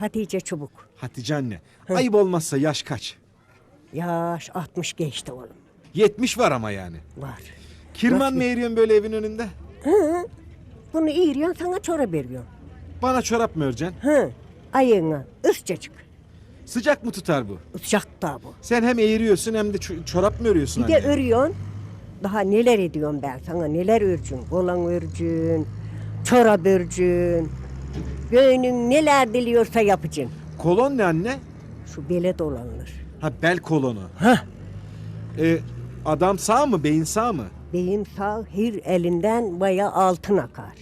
Hatice Çubuk. Hatice anne. Ayıp olmazsa yaş kaç? Yaş 60 geçti oğlum. 70 var ama yani. Var. Kirman mı eriyorsun böyle evin önünde? Bunu iğriyorsun sana çora veriyorsun. Bana çorap mı öreceksin? Hı. Ayığına ıscacık. Sıcak mı tutar bu? Sıcak da bu. Sen hem eğiriyorsun hem de ço- çorap mı örüyorsun Bir anne? de örüyorsun. Daha neler ediyorum ben sana neler örcün. Kolan örcün. Çorap örcün. Göğünün neler diliyorsa yapacaksın. Kolon ne anne? Şu bele dolanır. Ha bel kolonu. Hah. Ee, adam sağ mı beyin sağ mı? Beyim sağ hir elinden baya altın akar.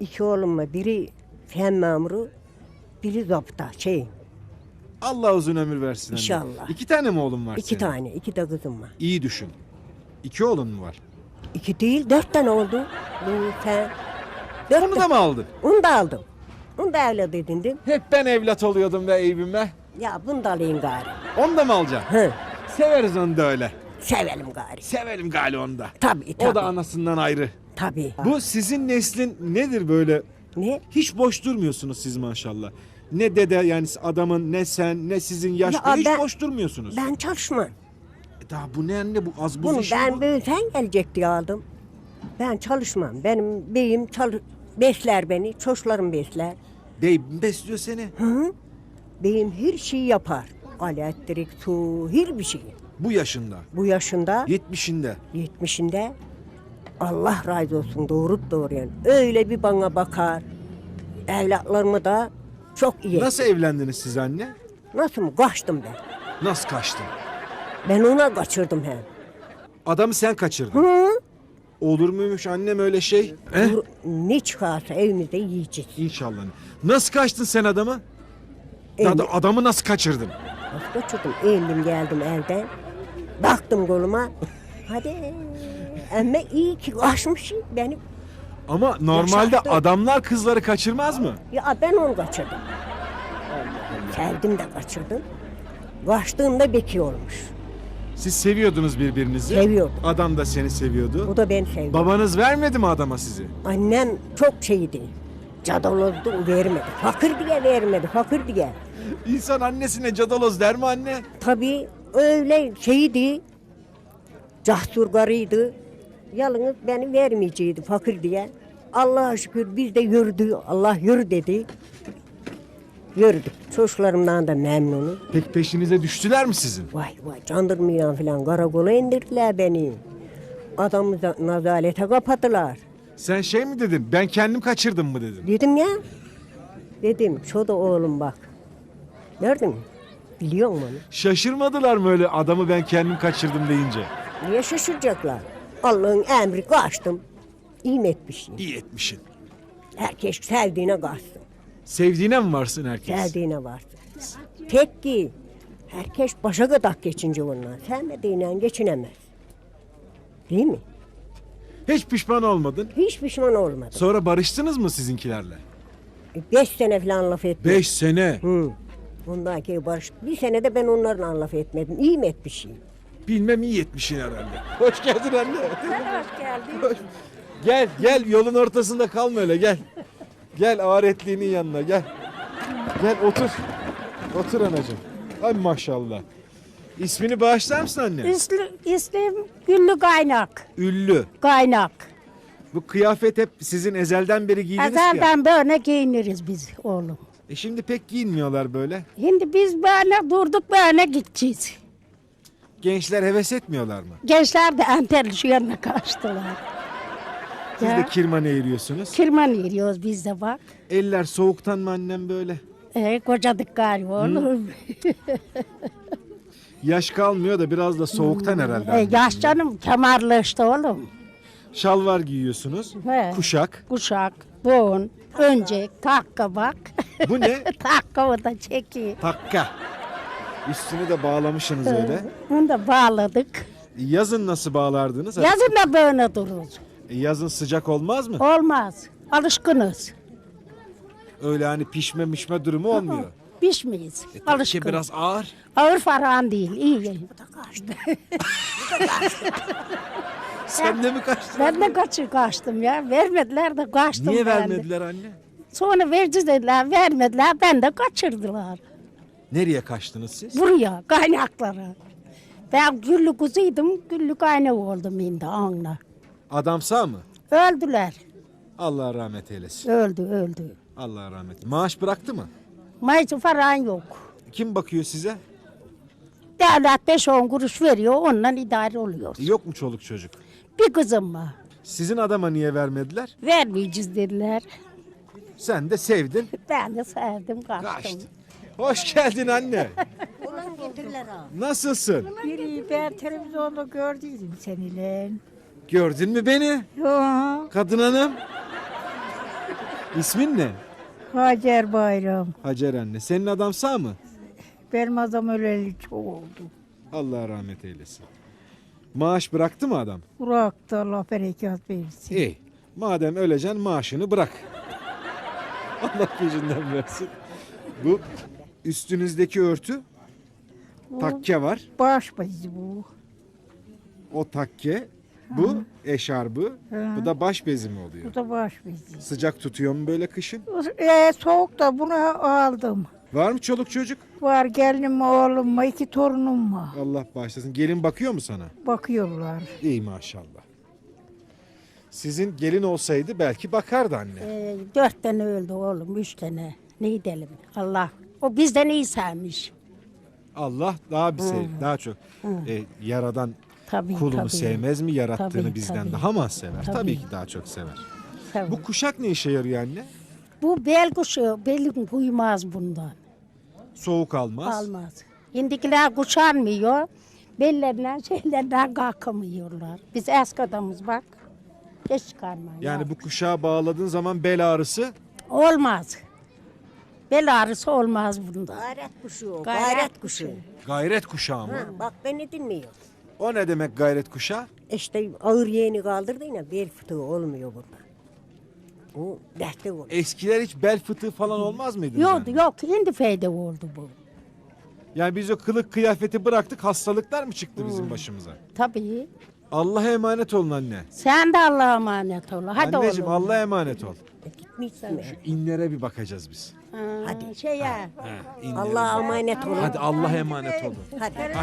İki oğlumla biri fen memuru, biri zapta şey. Allah uzun ömür versin anne. İnşallah. İki tane mi oğlum var iki senin? tane, iki de kızım var. İyi düşün. İki oğlun mu var? İki değil, dört tane oldu. Bu sen. Onu da mı aldın? Onu da aldım. Onu da evlat edindim. Hep ben evlat oluyordum be Eyüp'üm be. Ya bunu da alayım gari. Onu da mı alacaksın? Hı, Severiz onu da öyle. sevelim gari. Severim gali onu da. Tabii tabii. O da anasından ayrı. Tabii. Bu sizin neslin nedir böyle? Ne? Hiç boş durmuyorsunuz siz maşallah. Ne dede yani adamın ne sen ne sizin yaş Ya hiç ben- boş durmuyorsunuz. Ben çalışmam. E Daha bu ne anne bu az buz Bunu iş mi ben bu? büyüten gelecek diye aldım. Ben çalışmam. Benim beyim çalı besler beni. Çocuklarım besler. Bey besliyor seni. Hı? Beyim her şeyi yapar. Elektrik, su, her bir şey. Bu yaşında. Bu yaşında, 70'inde. 70'inde Allah razı olsun doğru yani. Öyle bir bana bakar. Evlatlarımı da çok iyi. Nasıl evlendiniz siz anne? Nasıl mı? Kaçtım ben. Nasıl kaçtın? Ben ona kaçırdım hem. Adamı sen kaçırdın. Hı? Olur muymuş annem öyle şey? Eh? Dur, Ne çıkarsa evimizde yiyeceğiz. İnşallah. Nasıl kaçtın sen adamı? Ev- Ad- adamı nasıl kaçırdın? Nasıl kaçırdım? Eğildim geldim evden. Baktım koluma. Hadi. Ama iyi ki kaçmış benim. Ama normalde Yaşattı. adamlar kızları kaçırmaz mı? Ya ben onu kaçırdım. Sevdim de kaçırdım. Kaçtığımda beki olmuş. Siz seviyordunuz birbirinizi. Seviyordum. Adam da seni seviyordu. O da beni sevdi. Babanız vermedi mi adama sizi? Annem çok şeydi. Cadalozdu vermedi. Fakir diye vermedi. Fakir diye. İnsan annesine cadaloz der mi anne? Tabii öyle şeydi. Cahsur karıydı. Yalnız beni vermeyecekti fakir diye. Allah'a şükür biz de yürüdü. Allah yürü dedi. Yürüdük. Çocuklarımdan da memnunum. Peki peşinize düştüler mi sizin? Vay vay jandarmayla falan karakola indirdiler beni. Adamı da nazalete kapattılar. Sen şey mi dedin? Ben kendim kaçırdım mı dedin? Dedim ya. Dedim şu da oğlum bak. Gördün mü? Biliyor musun onu? Şaşırmadılar mı öyle adamı ben kendim kaçırdım deyince? Niye şaşıracaklar? Allah'ın emri kaçtım. İyi mi etmişsin? İyi etmişsin. Herkes sevdiğine kaçsın. Sevdiğine mi varsın herkes? Sevdiğine varsın. Tek ki herkes başa kadar geçince ondan. Sevmediğiyle geçinemez. Değil mi? Hiç pişman olmadın. Hiç pişman olmadım. Sonra barıştınız mı sizinkilerle? Beş sene falan laf etmedim. Beş sene. Hı. Ondaki barış. Bir senede ben onlarla laf etmedim. İyi mi etmişim? Bilmem iyi etmişsin herhalde. Hoş geldin anne. Hoş geldin. Gel gel yolun ortasında kalma öyle gel. Gel ağretliğinin yanına gel. Gel otur. Otur anacığım. Ay maşallah. İsmini bağışlar mısın anne? İslim, İslim Güllü Kaynak. Üllü. Kaynak. Bu kıyafet hep sizin ezelden beri giydiniz ya. Ezelden böyle giyiniriz biz oğlum. E şimdi pek giyinmiyorlar böyle. Şimdi biz böyle durduk böyle gideceğiz. Gençler heves etmiyorlar mı? Gençler de yanına kaçtılar. Siz de Ya. kirman eğiriyorsunuz. Kirman yeriyoruz biz de bak. Eller soğuktan mı annem böyle? E, kocadık galiba oğlum. Yaş kalmıyor da biraz da soğuktan herhalde. E, anne. yaş canım kemarlı işte oğlum. Şalvar giyiyorsunuz. He. Kuşak. Kuşak, don, öncek, takka bak. Bu ne? takka o da çeki. Takka. Üstünü de bağlamışsınız öyle. Onu da bağladık. Yazın nasıl bağlardınız? Yazın da böyle dururuz. E, Yazın sıcak olmaz mı? Olmaz. Alışkınız. Öyle hani pişme mişme durumu olmuyor. Pişmeyiz. E, tabii ki Alışkın. biraz ağır. Ağır falan değil. iyi. Sen de mi kaçtın? Ben de kaçı kaçtım ya. Vermediler de kaçtım Niye ben de. vermediler anne? Sonra verdiler, vermediler. Ben de kaçırdılar. Nereye kaçtınız siz? Buraya, kaynaklara. Ben güllü kuzuydum, güllü kaynak oldum şimdi anla. Adam sağ mı? Öldüler. Allah rahmet eylesin. Öldü, öldü. Allah rahmet. Maaş bıraktı mı? Mayısı falan yok. Kim bakıyor size? Devlet 5-10 kuruş veriyor, ondan idare oluyoruz. Yok mu çoluk çocuk? Bir kızım var. Sizin adama niye vermediler? Vermeyeceğiz dediler. Sen de sevdin. Ben de sevdim, kaçtım. Kaçtın. Hoş geldin anne. Ulan getirler ha. Nasılsın? Biri ben televizyonda gördüydüm seninle. Gördün mü beni? Yo, Kadın hanım. İsmin ne? Hacer Bayram. Hacer anne. Senin adam sağ mı? Benim adam öleli çok oldu. Allah rahmet eylesin. Maaş bıraktı mı adam? Bıraktı Allah berekat versin. İyi. Madem öleceksin maaşını bırak. Allah peşinden versin. Bu üstünüzdeki örtü takke var. Baş bezi bu. O takke, bu eşarbı, bu da baş bezi mi oluyor? Bu da baş bezi. Sıcak tutuyor mu böyle kışın? E, soğuk da bunu aldım. Var mı çoluk çocuk? Var gelinim oğlum var, iki torunum var. Allah bağışlasın. Gelin bakıyor mu sana? Bakıyorlar. İyi maşallah. Sizin gelin olsaydı belki bakardı anne. Ee, dört tane öldü oğlum, üç tane. Ne edelim? Allah. O bizden iyi sevmiş. Allah daha bir sev, daha çok e, yaradan Tabii, kulunu tabii. sevmez mi? Yarattığını Tabii, bizden tabii. daha mı az sever? Tabii. Tabii. ki daha çok sever. Tabii. Bu kuşak ne işe yarıyor anne? Bu bel kuşu, belim kuymaz bundan. Soğuk almaz. Almaz. Şimdikiler kuşanmıyor. Bellerinden şeylerden kalkamıyorlar. Biz eski adamız bak. Geç çıkarmayın. Yani bu kuşağa bağladığın zaman bel ağrısı Olmaz. Bel ağrısı olmaz bunda. Gayret kuşu o. Gayret Gayret, kuşu. gayret kuşağı mı? Ha, bak beni dinmiyor. O ne demek gayret kuşağı? İşte ağır yeğeni kaldırdı yine bel fıtığı olmuyor burada. O dertli olur. Eskiler hiç bel fıtığı falan olmaz mıydı? Yok bizden? yok şimdi fayda oldu bu. Yani biz o kılık kıyafeti bıraktık hastalıklar mı çıktı Hmm. bizim başımıza? Tabii. Allah'a emanet olun anne. Sen de Allah'a emanet ol. Hadi Anneciğim oğlum. Allah'a emanet ol. Gitmişsin mi? İnlere bir bakacağız biz. Ha, Şeye. İnlere Allah'a emanet olun. Hadi Allah'a emanet olun. Hadi.